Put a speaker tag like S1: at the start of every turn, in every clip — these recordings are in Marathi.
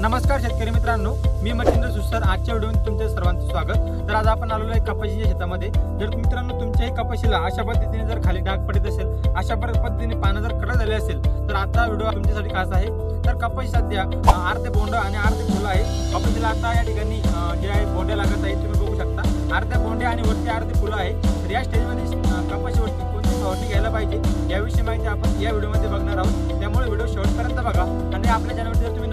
S1: नमस्कार शेतकरी मित्रांनो मी मच्छिंद्र सुस्तर आजच्या व्हिडिओमध्ये तुमच्या सर्वांचं स्वागत. तर आज आपण आलेलो आहे कपाशीच्या शेतामध्ये. जर मित्रांनो तुमच्याही कपाशीला अशा पद्धतीने जर खाली डाग पडत असेल अशा पद्धतीने पानं जर कडक झाले असेल तर आता व्हिडिओ तुमच्यासाठी खास आहे. तर कपाशी सध्या अर्धे बोंड आणि अर्धे फुलं आहे. कपाशीला आता या ठिकाणी जे आहे बोंडे लागत आहे तुम्ही बघू शकता. अर्ध्या बोंडे आणि वरती अर्धे फुलं आहे तर या स्टेजमध्ये कपाशीवरती कोणती फवारणी घ्यायला पाहिजे याविषयी माहिती आपण या व्हिडिओमध्ये बघणार आहोत. त्यामुळे व्हिडिओ शेवटपर्यंत बघा. आणि आपल्या चॅनलवर जर तुम्ही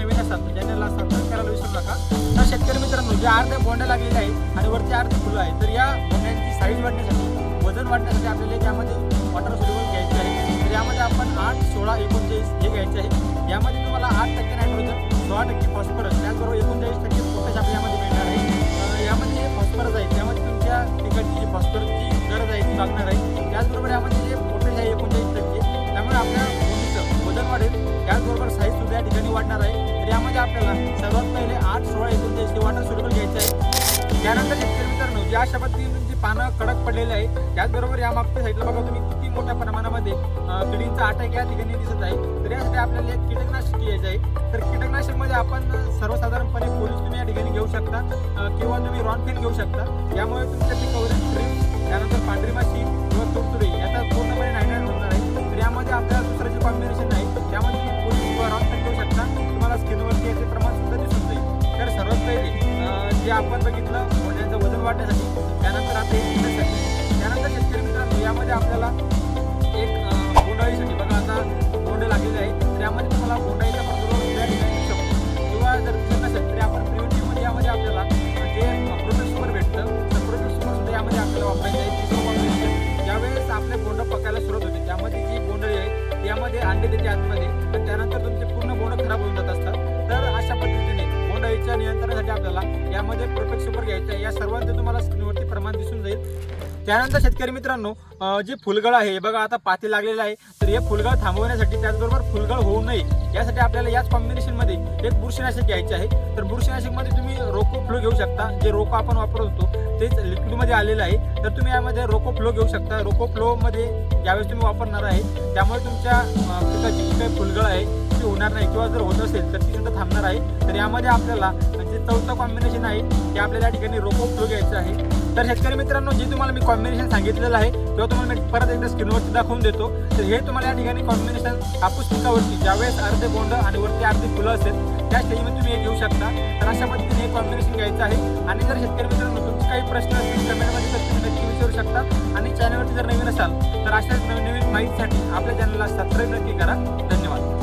S1: चॅनलला सबस्क्राईब करायला विसरू नका. तर शेतकरी मित्रांनो जे अर्ध्या बोंड्या लागलेले आहे आणि वरती अर्धे फुलं आहे तर या बोंड्यांची साईज वाढण्यासाठी वजन वाढण्यासाठी आपल्याला त्यामध्ये वॉटर सोल्युबल घ्यायचे आहे. तर यामध्ये आपण आठ सोळा एकोणचाळीस हे घ्यायचे आहे. यामध्ये तुम्हाला आठ टक्के नायट्रोजन सोळा टक्के फॉस्फरस त्याचबरोबर एकोणचाळीस टक्के पोटॅश आपल्या यामध्ये मिळणार आहे. यामध्ये फॉस्फरस आहे त्यामध्ये तुमच्या पिकाची जी फॉस्फरसची गरज आहे ती लागणार आहे. सर्वात पहिले आठ सोळा एकोणचाळीस हे वॉटर सोल्युबल घ्यायचं आहे. त्यानंतर शेतकरी मित्रांनो ज्या अशा पानं कडक पडलेले आहे त्याचबरोबर या मागच्या साईडला बघा तुम्ही किती मोठ्या प्रमाणामध्ये किडींचा अटॅक या ठिकाणी दिसत आहे. तर यासाठी आपल्याला एक कीटकनाशक घ्यायचं आहे. तर कीटकनाशकमध्ये आपण सर्वसाधारणपणे पोलीस तुम्ही या ठिकाणी घेऊ शकता किंवा तुम्ही रॉनफेन घेऊ शकता. यामुळे तुमच्या पिकावरील त्यानंतर पांढरी माशी किंवा तुडतुडी आपण बघितलं मोठ्यांचं वजन वाटण्यासाठी त्यानंतर आता त्यानंतर शेतकरी मित्रांनो यामध्ये आपल्याला आपल्याला. यामध्ये परफेक्ट सुपर घ्यायचं आहे. या सर्वांचं तुम्हाला स्क्रीनवरती प्रमाण दिसून जाईल. त्यानंतर शेतकरी मित्रांनो जे फुलगळ आहे हे बघा आता पाती लागलेलं आहे. तर हे फुलगळ थांबवण्यासाठी त्याचबरोबर फुलगळ होऊ नये. यासाठी आपल्याला याच कॉम्बिनेशनमध्ये एक बुरशीनाशक घ्यायचे आहे. तर बुरशीनाशकमध्ये तुम्ही रोको फ्लो घेऊ शकता. जे रोको आपण वापरत होतो तेच लिक्विडमध्ये आलेलं आहे. तर तुम्ही यामध्ये रोको फ्लो घेऊ शकता. रोको फ्लोमध्ये ज्यावेळेस तुम्ही वापरणार आहे त्यामुळे तुमच्या पिकाची जी काही फुलगळ आहे ती होणार नाही. किंवा जर होत असेल तर ती सुद्धा थांबणार आहे. तर यामध्ये आपल्याला जे चौथं कॉम्बिनेशन आहे. ते आपल्याला या ठिकाणी रोको घ्यायचं आहे. तर शेतकरी मित्रांनो जे तुम्हाला मी कॉम्बिनेशन सांगितलेलं आहे तेव्हा तुम्हाला मी परत एकदा स्क्रीनवरती दाखवून देतो. तर हे तुम्हाला या ठिकाणी कॉम्बिनेशन कापूस पिकावरती ज्यावेळेस अर्धे बोंड आणि वरती अर्धे फुलं असेल त्या स्टेजमध्ये तुम्ही हे घेऊ शकता. तर अशा पद्धतीने हे कॉम्बिनेशन घ्यायचं आहे. आणि जर शेतकरी मित्रांनो तुमचे काही प्रश्न असतील कमेंटमध्ये तर तुम्ही नक्की विचारू शकता. आणि चॅनलवरती जर नवीन असाल तर अशाच नवीन नवीन माहितीसाठी आपल्या चॅनलला सबस्क्राईब नक्की करा. धन्यवाद.